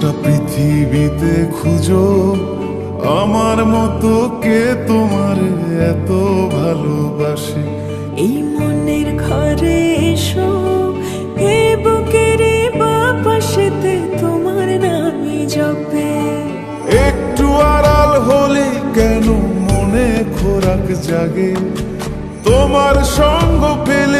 পৃথিবীতে খুঁজো আমার মতো কে তোমার এত ভালোবাসে? এই মনের ঘরে এসো এ বুকের বাপাশেতে তোমার নামই জপে। একটু আড়াল হলে কেন মনে খোরাক জাগে? তোমার সঙ্গ পেলে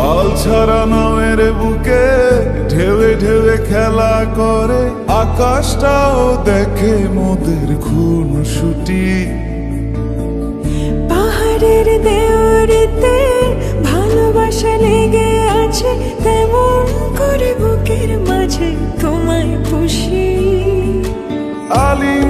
পাল ছাড়া নামের বুকে ঢেউে ঢেউে খেলা করে। আকাশটাও দেখে মোদের খুন ছুটি পাহাড়ের দেওয়ারিতে ভালোবাসা লেগে আছে তেমন করে বুকের মাঝে তোমায় পুষি। আলিঙ্গনে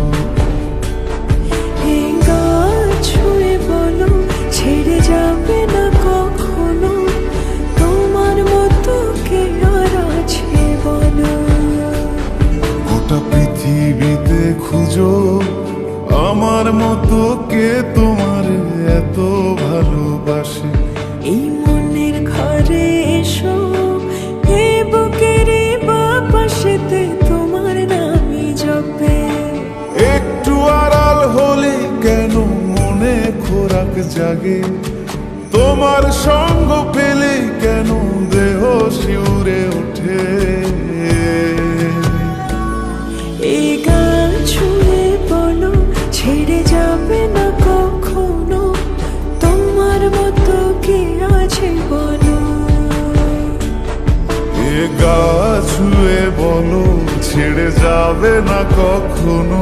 জাগে। তোমার সঙ্গ পেলে কেন দেহ শিউরে ওঠে? এই গান বলো ছেড়ে যাবে না কখনো। তোমার মতো কে আছে বলো? এ গা ছুঁয়ে বলো ছেড়ে যাবে না কখনো।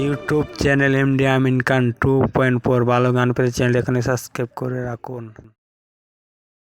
YouTube channel MD Amin two point four ভালো গান পেলে চ্যানেল এখানে সাবস্ক্রাইব করে রাখুন।